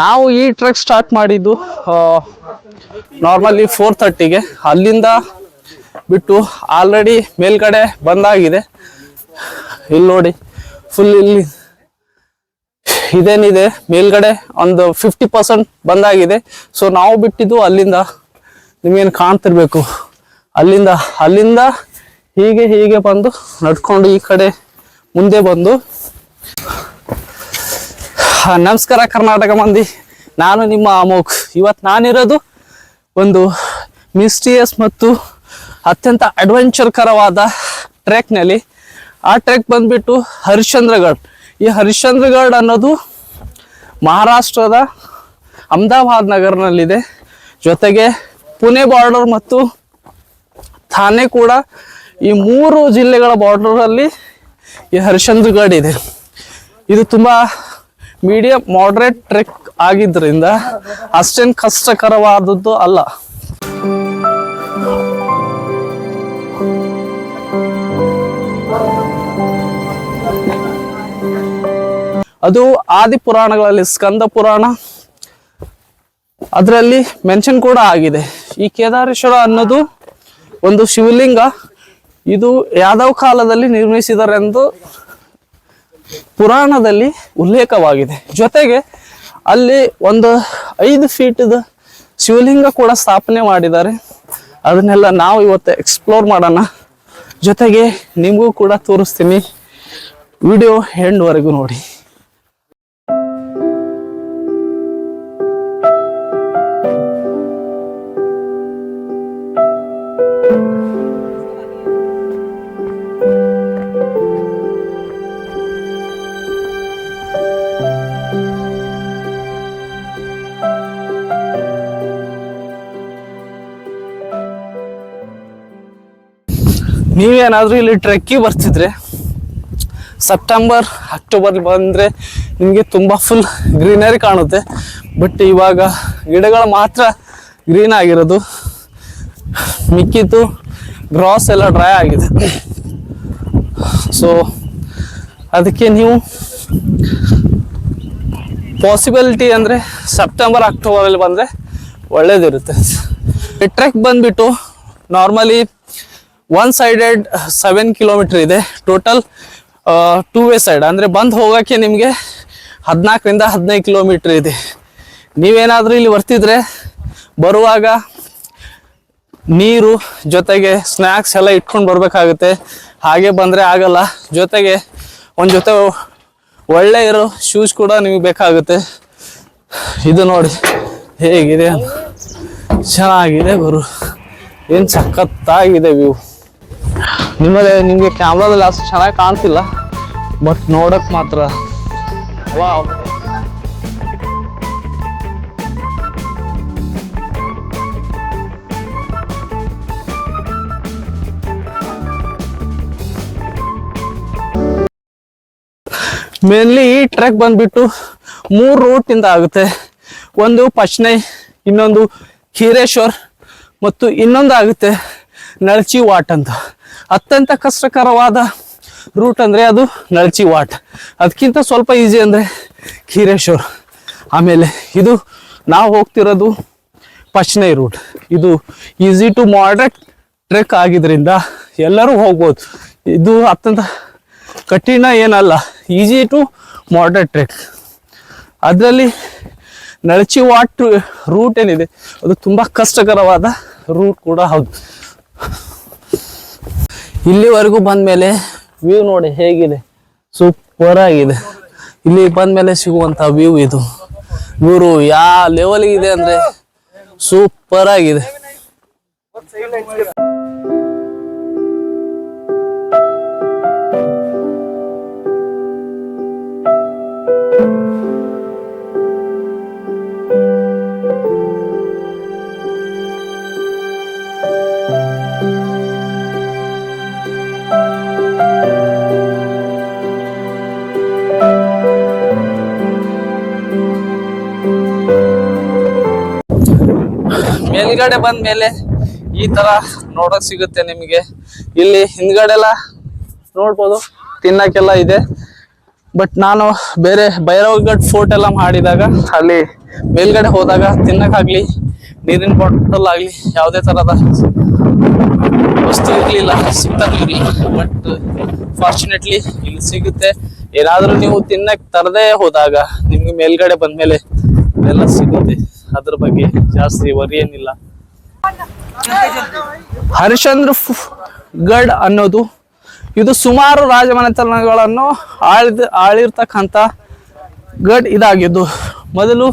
ನಾವು ಈ truck start ಮಾಡಿದ್ದು ನಾರ್ಮಲಿ ಫೋರ್ ಥರ್ಟಿಗೆ ಅಲ್ಲಿಂದ ಬಿಟ್ಟು ಆಲ್ರೆಡಿ ಮೇಲ್ಗಡೆ ಬಂದಾಗಿದೆ. ಇಲ್ಲಿ ನೋಡಿ ಫುಲ್ ಇಲ್ಲಿ ಇದೇನಿದೆ, ಮೇಲ್ಗಡೆ ಒಂದು ಫಿಫ್ಟಿ ಪರ್ಸೆಂಟ್ ಬಂದಾಗಿದೆ. ಸೊ ನಾವು ಬಿಟ್ಟಿದ್ದು ಅಲ್ಲಿಂದ, ನಿಮಗೇನು ಕಾಣ್ತಿರ್ಬೇಕು. ಅಲ್ಲಿಂದ ಅಲ್ಲಿಂದ ಹೀಗೆ ಹೀಗೆ ಬಂದು ನಡ್ಕೊಂಡು ಈ ಕಡೆ ಮುಂದೆ ಬಂದು ನಮಸ್ಕಾರ ಕರ್ನಾಟಕ ಮಂದಿ. ನಾನು ನಿಮ್ಮ ಅಮೋಕ್ ಇವತ್ತು ನಾನಿರೋದು ಒಂದು ಮಿಸ್ಟಿಯಸ್ ಮತ್ತು ಅತ್ಯಂತ ಅಡ್ವೆಂಚರ್ಕರವಾದ ಟ್ರ್ಯಾಕ್ನಲ್ಲಿ ಆ ಟ್ರ್ಯಾಕ್ ಬಂದ್ಬಿಟ್ಟು ಹರಿಶ್ಚಂದ್ರಗಢ್ ಈ ಹರಿಶ್ಚಂದ್ರಗಢ್ ಅನ್ನೋದು ಮಹಾರಾಷ್ಟ್ರದ ಅಹಮದಾಬಾದ್ ನಗರನಲ್ಲಿದೆ. ಜೊತೆಗೆ ಪುಣೆ ಬಾರ್ಡರ್ ಮತ್ತು ಥಾನೆ ಕೂಡ ಈ ಮೂರು ಜಿಲ್ಲೆಗಳ ಬಾರ್ಡರಲ್ಲಿ ಈ ಹರಿಶ್ಚಂದ್ರಗಢ್ ಇದೆ. ಇದು ತುಂಬ ಮೀಡಿಯಂ ಮಾಡ್ರೇಟ್ ಟ್ರೆಕ್ ಆಗಿದ್ದರಿಂದ ಅಷ್ಟೇನು ಕಷ್ಟಕರವಾದದ್ದು ಅಲ್ಲ. ಅದು ಆದಿ ಪುರಾಣಗಳಲ್ಲಿ, ಸ್ಕಂದ ಪುರಾಣ, ಅದರಲ್ಲಿ ಮೆನ್ಷನ್ ಕೂಡ ಆಗಿದೆ. ಈ ಕೇದಾರೇಶ್ವರ ಅನ್ನೋದು ಒಂದು ಶಿವಲಿಂಗ, ಇದು ಯಾದವ್ ಕಾಲದಲ್ಲಿ ನಿರ್ಮಿಸಿದರೆಂದು ಪುರಾಣದಲ್ಲಿ ಉಲ್ಲೇಖವಾಗಿದೆ. ಜೊತೆಗೆ ಅಲ್ಲಿ ಒಂದು ಐದು ಫೀಟ್ದ ಶಿವಲಿಂಗ ಕೂಡ ಸ್ಥಾಪನೆ ಮಾಡಿದ್ದಾರೆ. ಅದನ್ನೆಲ್ಲ ನಾವು ಇವತ್ತು ಎಕ್ಸ್ಪ್ಲೋರ್ ಮಾಡೋಣ. ಜೊತೆಗೆ ನಿಮಗೂ ಕೂಡ ತೋರಿಸ್ತೀನಿ. ವಿಡಿಯೋ ಎಂಡ್ವರೆಗೂ ನೋಡಿ. ನೀವೇನಾದ್ರೂ ಇಲ್ಲಿ ಟ್ರೆಕ್ಕಿಗೆ ಬರ್ತಿದ್ರೆ ಸೆಪ್ಟೆಂಬರ್ ಅಕ್ಟೋಬರ್ ಬಂದರೆ ನಿಮಗೆ ತುಂಬ ಫುಲ್ ಗ್ರೀನರಿ ಕಾಣುತ್ತೆ. ಬಟ್ ಇವಾಗ ಗಿಡಗಳು ಮಾತ್ರ ಗ್ರೀನ್ ಆಗಿರೋದು. ಮಿಕ್ಕಿದ್ದು ಗ್ರಾಸ್ ಎಲ್ಲ ಡ್ರೈ ಆಗಿದೆ. ಸೊ ಅದಕ್ಕೆ ನೀವು ಪಾಸಿಬಿಲಿಟಿ ಅಂದರೆ ಸೆಪ್ಟೆಂಬರ್ ಅಕ್ಟೋಬರಲ್ಲಿ ಬಂದರೆ ಒಳ್ಳೇದಿರುತ್ತೆ. ಟ್ರೆಕ್ ಬಂದ್ಬಿಟ್ಟು normally one sided seven kilometre ಇದೆ ಟೋಟಲ್ ಟೂ ವೇ ಸೈಡ್ ಅಂದರೆ ಬಂದು ಹೋಗೋಕ್ಕೆ ನಿಮಗೆ ಹದಿನಾಲ್ಕರಿಂದ ಹದಿನೈದು ಕಿಲೋಮೀಟ್ರ್ ಇದೆ. ನೀವೇನಾದರೂ ಇಲ್ಲಿ ಬರ್ತಿದ್ರೆ ಬರುವಾಗ ನೀರು ಜೊತೆಗೆ ಸ್ನ್ಯಾಕ್ಸ್ ಎಲ್ಲ ಇಟ್ಕೊಂಡು ಬರಬೇಕಾಗುತ್ತೆ. ಹಾಗೆ ಬಂದರೆ ಆಗಲ್ಲ. ಜೊತೆಗೆ ಒಂದು ಜೊತೆ ಒಳ್ಳೆ ಇರೋ ಶೂಸ್ ಕೂಡ ನಿಮಗೆ ಬೇಕಾಗುತ್ತೆ. ಇದು ನೋಡಿ, ಹೇಗಿದೆ. ಚೆನ್ನಾಗಿದೆ ಗುರು. ಏನು ಸಖತ್ತಾಗಿದೆ ವ್ಯೂ ನಿಮ್ಮಲ್ಲಿ ನಿಮಗೆ ಕ್ಯಾಮ್ರಾದಲ್ಲಿ ಅಷ್ಟು ಚೆನ್ನಾಗಿ ಕಾಣ್ತಿಲ್ಲ ಬಟ್ ನೋಡಕ್ಕೆ ಮಾತ್ರ. ವಾವ್ ಮೇನ್ಲಿ ಈ ಟ್ರೆಕ್ ಬಂದ್ಬಿಟ್ಟು ಮೂರು ರೂಟಿಂದ ಆಗುತ್ತೆ. ಒಂದು ಪಚ್ನೆ, ಇನ್ನೊಂದು ಹೀರೇಶ್ವರ್, ಮತ್ತು ಇನ್ನೊಂದು ಆಗುತ್ತೆ ನಳಚಿ ವಾಟ್ ಅಂತ. ಅತ್ಯಂತ ಕಷ್ಟಕರವಾದ ರೂಟ್ ಅಂದರೆ ಅದು ನಳಚಿ ವಾಟ್. ಅದಕ್ಕಿಂತ ಸ್ವಲ್ಪ ಈಸಿ ಅಂದರೆ ಕೀರೇಶ್ವರ್ ಆಮೇಲೆ ಇದು ನಾವು ಹೋಗ್ತಿರೋದು ಪಚ್ನೈ ರೂಟ್ ಇದು ಈಸಿ ಟು ಮಾಡ್ರೇಟ್ ಟ್ರೆಕ್ ಆಗಿದ್ದರಿಂದ ಎಲ್ಲರೂ ಹೋಗ್ಬೋದು. ಇದು ಅತ್ಯಂತ ಕಠಿಣ ಏನಲ್ಲ ಈಸಿ ಟು ಮಾಡ್ರೇಟ್ ಟ್ರೆಕ್ ಅದರಲ್ಲಿ ನಳಚಿ ವಾಟ್ ರೂಟ್ ಏನಿದೆ, ಅದು ತುಂಬ ಕಷ್ಟಕರವಾದ ರೂಟ್ ಕೂಡ ಹೌದು. ಇಲ್ಲಿವರೆಗೂ ಬಂದಮೇಲೆ ವ್ಯೂ ನೋಡಿ ಹೇಗಿದೆ. ಸೂಪರ್ ಆಗಿದೆ. ಇಲ್ಲಿ ಬಂದಮೇಲೆ ಸಿಗುವಂತ ವ್ಯೂ ಇದು. ಇವರು ಯಾವ ಲೆವೆಲ್ ಇದೆ ಅಂದ್ರೆ ಸೂಪರ್ ಆಗಿದೆ. ಮೇಲ್ಗಡೆ ಬಂದ ಮೇಲೆ ಈ ತರ ನೋಡಕ್ ಸಿಗುತ್ತೆ ನಿಮಗೆ. ಇಲ್ಲಿ ಹಿಂದ್ಗಡೆ ಎಲ್ಲ ನೋಡ್ಬೋದು, ತಿನ್ನಕ್ಕೆಲ್ಲ ಇದೆ. ಬಟ್ ನಾನು ಬೇರೆ ಭೈರವಗಡ್ ಫೋರ್ಟ್ ಎಲ್ಲ ಮಾಡಿದಾಗ, ಅಲ್ಲಿ ಮೇಲ್ಗಡೆ ಹೋದಾಗ ತಿನ್ನಕ್ಕಾಗ್ಲಿ, ನೀರಿನ ಬಾಟಲ್ ಆಗ್ಲಿ ಯಾವುದೇ ತರದ ವಸ್ತು ಇರ್ಲಿಲ್ಲ ಸಿಗ್ತಾ ಬಟ್ ಫಾರ್ಚುನೇಟ್ಲಿ ಇಲ್ಲಿ ಸಿಗುತ್ತೆ. ಏನಾದ್ರೂ ನೀವು ತಿನ್ನಕ್ ತರದೇ ಹೋದಾಗ ನಿಮ್ಗೆ ಮೇಲ್ಗಡೆ ಬಂದ್ಮೇಲೆ ಎಲ್ಲ ಸಿಗುತ್ತೆ. ಅದ್ರ ಬಗ್ಗೆ ಜಾಸ್ತಿ ವರಿ ಏನಿಲ್ಲ. ಹರಿಶ್ಚಂದ್ರ ಗಡ್ ಅನ್ನೋದು, ಇದು ಸುಮಾರು ರಾಜಮನೆತನಗಳನ್ನು ಆಳಿದ, ಆಳಿರ್ತಕ್ಕಂಥ ಗಡ್ ಇದಾಗಿದ್ದು. ಮೊದಲು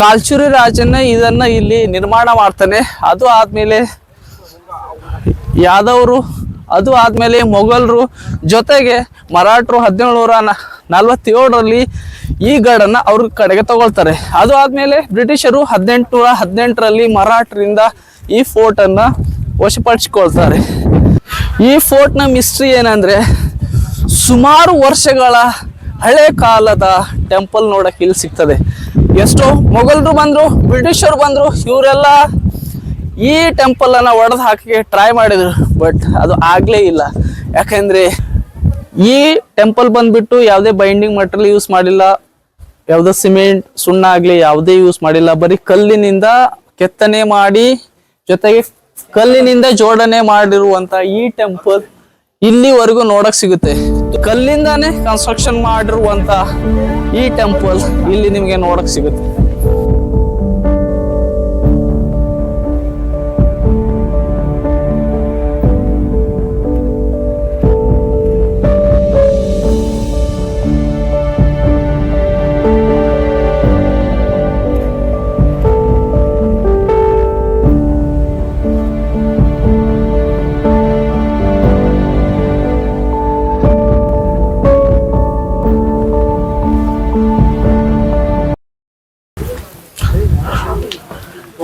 ಕಾಲ್ಚೂರಿ ರಾಜನ ಇದನ್ನ ಇಲ್ಲಿ ನಿರ್ಮಾಣ ಮಾಡ್ತಾನೆ. ಅದು ಆದ್ಮೇಲೆ ಯಾದವರು, ಅದು ಆದ್ಮೇಲೆ ಮೊಘಲರು ಜೊತೆಗೆ ಮರಾಠರು ಹದಿನೇಳುನೂರ ನಲವತ್ತೇಳರಲ್ಲಿ ಈ ಗಾರ್ಡನ್ನ ಅವ್ರ ಕಡೆಗೆ ತಗೊಳ್ತಾರೆ. ಅದು ಆದಮೇಲೆ ಬ್ರಿಟಿಷರು ಹದಿನೆಂಟು ಹದಿನೆಂಟರಲ್ಲಿ ಮರಾಠರಿಂದ ಈ ಫೋರ್ಟ್ ಅನ್ನ ವಶಪಡಿಸಿಕೊಳ್ತಾರೆ. ಈ ಫೋರ್ಟ್ನ ಮಿಸ್ಟ್ರಿ ಏನಂದ್ರೆ ಸುಮಾರು ವರ್ಷಗಳ ಹಳೆ ಕಾಲದ ಟೆಂಪಲ್ ನೋಡಕ್ಕೆ ಇಲ್ಲಿ ಸಿಗ್ತದೆ. ಎಷ್ಟೋ ಮೊಘಲರು ಬಂದ್ರು, ಬ್ರಿಟಿಷರು ಬಂದ್ರು, ಇವರೆಲ್ಲ ಈ ಟೆಂಪಲ್ ಅನ್ನ ಒಡೆದು ಹಾಕಿ ಟ್ರೈ ಮಾಡಿದ್ರು ಬಟ್ ಅದು ಆಗಲೇ ಇಲ್ಲ. ಯಾಕಂದ್ರೆ ಈ ಟೆಂಪಲ್ ಬಂದ್ಬಿಟ್ಟು ಯಾವುದೇ ಬೈಂಡಿಂಗ್ ಮಟೀರಿಯಲ್ ಯೂಸ್ ಮಾಡಿಲ್ಲ, ಯಾವುದೇ ಸಿಮೆಂಟ್ ಸುಣ್ಣ ಆಗಲಿ ಯಾವುದೇ ಯೂಸ್ ಮಾಡಿಲ್ಲ, ಬರೀ ಕಲ್ಲಿನಿಂದ ಕೆತ್ತನೆ ಮಾಡಿ, ಜೊತೆಗೆ ಕಲ್ಲಿನಿಂದ ಜೋಡಣೆ ಮಾಡಿರುವಂತ ಈ ಟೆಂಪಲ್ ಇಲ್ಲಿವರೆಗೂ ನೋಡಕ್ ಸಿಗುತ್ತೆ. ಕಲ್ಲಿಂದಾನೇ ಕನ್ಸ್ಟ್ರಕ್ಷನ್ ಮಾಡಿರುವಂತ ಈ ಟೆಂಪಲ್ ಇಲ್ಲಿ ನಿಮಗೆ ನೋಡಕ್ ಸಿಗುತ್ತೆ.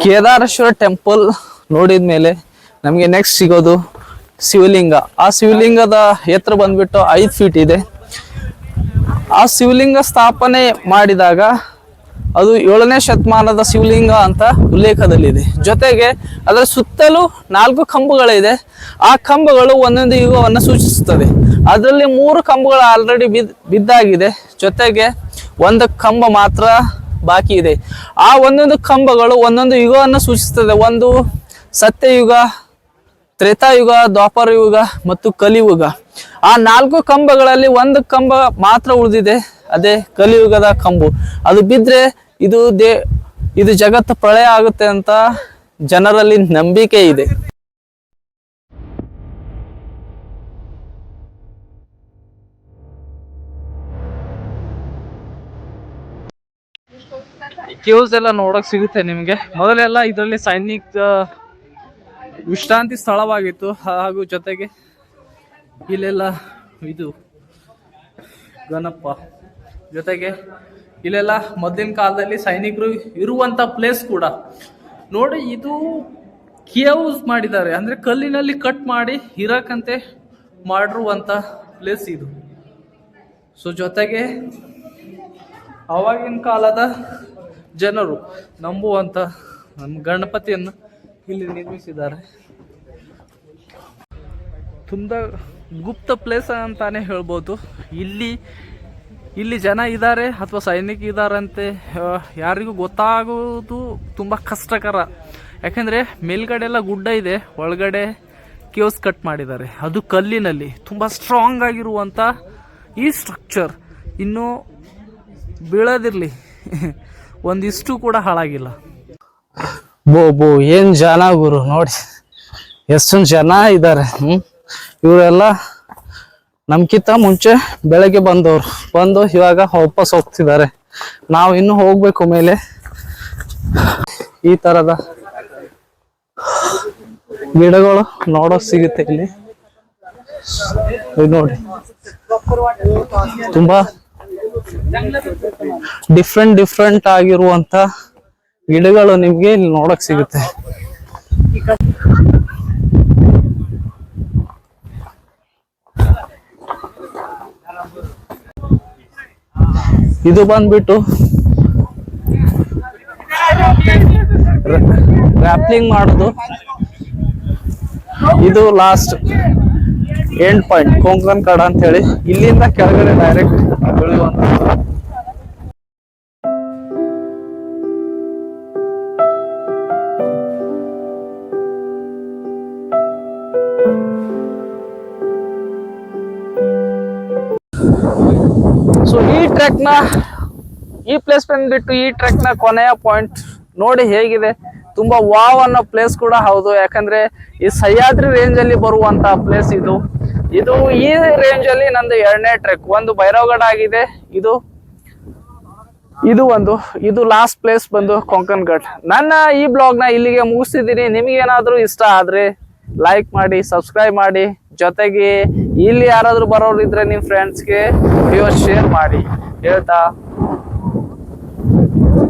ಕೇದಾರೇಶ್ವರ ಟೆಂಪಲ್ ನೋಡಿದ ಮೇಲೆ ನಮಗೆ ನೆಕ್ಸ್ಟ್ ಸಿಗೋದು ಶಿವಲಿಂಗ. ಆ ಶಿವಲಿಂಗದ ಎತ್ತರ ಬಂದ್ಬಿಟ್ಟು ಐದು ಫೀಟ್ ಇದೆ. ಆ ಶಿವಲಿಂಗ ಸ್ಥಾಪನೆ ಮಾಡಿದಾಗ ಅದು ಏಳನೇ ಶತಮಾನದ ಶಿವಲಿಂಗ ಅಂತ ಉಲ್ಲೇಖದಲ್ಲಿದೆ. ಜೊತೆಗೆ ಅದರ ಸುತ್ತಲೂ ನಾಲ್ಕು ಕಂಬಗಳಿದೆ. ಆ ಕಂಬಗಳು ಒಂದೊಂದು ಯುಗವನ್ನು ಸೂಚಿಸುತ್ತದೆ ಅದರಲ್ಲಿ ಮೂರು ಕಂಬಗಳು ಆಲ್ರೆಡಿ ಬಿದ್, ಬಿದ್ದಾಗಿದೆ. ಜೊತೆಗೆ ಒಂದು ಕಂಬ ಮಾತ್ರ ಬಾಕಿ ಇದೆ. ಆ ಒಂದೊಂದು ಕಂಬಗಳು ಒಂದೊಂದು ಯುಗವನ್ನು ಸೂಚಿಸುತ್ತದೆ. ಒಂದು ಸತ್ಯಯುಗ, ತ್ರೇತಾಯುಗ ದ್ವಾಪರ ಯುಗ ಮತ್ತು ಕಲಿಯುಗ. ಆ ನಾಲ್ಕು ಕಂಬಗಳಲ್ಲಿ ಒಂದು ಕಂಬ ಮಾತ್ರ ಉಳಿದಿದೆ. ಅದೇ ಕಲಿಯುಗದ ಕಂಬು. ಅದು ಬಿದ್ದರೆ ಇದು ದೇ ಇದು ಜಗತ್ತು ಪ್ರಳಯ ಆಗುತ್ತೆ ಅಂತ ಜನರಲ್ಲಿ ನಂಬಿಕೆ ಇದೆ. ಕೇವ್ಸ್ ಎಲ್ಲ ನೋಡಕ್ ಸಿಗುತ್ತೆ ನಿಮಗೆ. ಮೊದಲೆಲ್ಲ ಇದರಲ್ಲಿ ಸೈನಿಕ ವಿಶ್ರಾಂತಿ ಸ್ಥಳವಾಗಿತ್ತು. ಹಾಗೂ ಜೊತೆಗೆ ಇಲ್ಲೆಲ್ಲ ಇದು ಗಣಪ್ಪ ಜೊತೆಗೆ ಇಲ್ಲೆಲ್ಲ ಮೊದಲಿನ ಕಾಲದಲ್ಲಿ ಸೈನಿಕರು ಇರುವಂತ ಪ್ಲೇಸ್ ಕೂಡ. ನೋಡಿ, ಇದು ಕೇವ್ಸ್ ಮಾಡಿದ್ದಾರೆ. ಅಂದ್ರೆ ಕಲ್ಲಿನಲ್ಲಿ ಕಟ್ ಮಾಡಿ ಇರಕಂತೆ ಮಾಡಿರುವಂತ ಪ್ಲೇಸ್ ಇದು. ಸೊ ಜೊತೆಗೆ ಆವಾಗಿನ ಕಾಲದ ಜನರು ನಂಬುವಂತ ನಮ್ಮ ಗಣಪತಿಯನ್ನು ಇಲ್ಲಿ ನಿರ್ಮಿಸಿದ್ದಾರೆ. ತುಂಬ ಗುಪ್ತ ಪ್ಲೇಸ್ ಅಂತಾನೆ ಹೇಳ್ಬೋದು. ಇಲ್ಲಿ ಇಲ್ಲಿ ಜನ ಇದ್ದಾರೆ ಅಥವಾ ಸೈನಿಕ ಇದ್ದಾರಂತೆ ಯಾರಿಗೂ ಗೊತ್ತಾಗೋದು ತುಂಬ ಕಷ್ಟಕರ. ಯಾಕೆಂದರೆ ಮೇಲ್ಗಡೆ ಎಲ್ಲ ಗುಡ್ಡ ಇದೆ, ಒಳಗಡೆ ಕೇವ್ಸ್ ಕಟ್ ಮಾಡಿದ್ದಾರೆ. ಅದು ಕಲ್ಲಿನಲ್ಲಿ ತುಂಬ ಸ್ಟ್ರಾಂಗ್ ಆಗಿರುವಂಥ ಈ ಸ್ಟ್ರಕ್ಚರ್ ಇನ್ನೂ ಬೀಳೋದಿರಲಿ. ಒಂದಿಷ್ಟು ಕೂಡ ಹಾಳಾಗಿಲ್ಲ. ಬೋ ಬೋ, ಏನ್ ಜನ ಗುರು, ನೋಡಿ. ಎಷ್ಟೊಂದು ಜನ ಇದ್ದಾರೆ ಇವರೆಲ್ಲ ನಮ್ಕಿಂತ ಮುಂಚೆ ಬೆಳಗ್ಗೆ ಬಂದವರು. ಬಂದು ಇವಾಗ ವಾಪಸ್ ಹೋಗ್ತಿದ್ದಾರೆ. ನಾವು ಇನ್ನು ಹೋಗ್ಬೇಕು ಮೇಲೆ. ಈ ತರದ ಗಿಡಗಳು ನೋಡೋ ಸಿಗುತ್ತೆ ಇಲ್ಲಿ. ನೋಡಿ. ತುಂಬಾ ಡಿಫ್ರೆಂಟ್ ಡಿಫ್ರೆಂಟ್ ಆಗಿರುವಂತ ಗಿಡಗಳು ನಿಮ್ಗೆ ಇಲ್ಲಿ ನೋಡಕ್ ಸಿಗುತ್ತೆ. ಇದು ಬಂದ್ಬಿಟ್ಟು ರ್ಯಾಪ್ಲಿಂಗ್ ಮಾಡೋದು. ಇದು ಲಾಸ್ಟ್ ಎಂಡ್ ಪಾಯಿಂಟ್ ಕೊಂಕನ್ ಕಡ ಅಂತ ಹೇಳಿ ಇಲ್ಲಿಂದ ಕೆಳಗಡೆ ಡೈರೆಕ್ಟ್ ಸೊ ಈ ಟ್ರ್ಯಾಕ್ನ, ಈ ಪ್ಲೇಸ್ ಬಂದ್ಬಿಟ್ಟು ಈ ಟ್ರ್ಯಾಕ್ನ ಕೊನೆಯ ಪಾಯಿಂಟ್ ನೋಡಿ ಹೇಗಿದೆ. ತುಂಬಾ ವಾವ್ ಅನ್ನೋ ಪ್ಲೇಸ್ ಕೂಡ ಹೌದು. ಯಾಕಂದ್ರೆ ಈ ಸಹ್ಯಾದ್ರಿ ರೇಂಜ್ ಅಲ್ಲಿ ಬರುವಂತಹ ಪ್ಲೇಸ್ ಇದು. ಇದು ಈ ರೇಂಜ್ ಅಲ್ಲಿ ನಂದು ಎರಡನೇ ಟ್ರೆಕ್ ಒಂದು ಭೈರವಗಡ ಆಗಿದೆ. ಇದು ಇದು ಒಂದು, ಇದು ಲಾಸ್ಟ್ ಪ್ಲೇಸ್ ಬಂದು ಕೊಂಕನ್ ಘಟ್. ನನ್ನ ಈ ಬ್ಲಾಗ್ನ ಇಲ್ಲಿಗೆ ಮುಗಿಸ್ತಿದ್ದೀನಿ ನಿಮಗೇನಾದರೂ ಇಷ್ಟ ಆದರೆ ಲೈಕ್ ಮಾಡಿ ಸಬ್ಸ್ಕ್ರೈಬ್ ಮಾಡಿ. ಜೊತೆಗೆ ಇಲ್ಲಿ ಯಾರಾದರೂ ಬರೋರು ಇದ್ರೆ ನಿಮ್ಮ ಫ್ರೆಂಡ್ಸ್ಗೆ ವಿಡಿಯೋ ಶೇರ್ ಮಾಡಿ. ಹೇಳ್ತಾ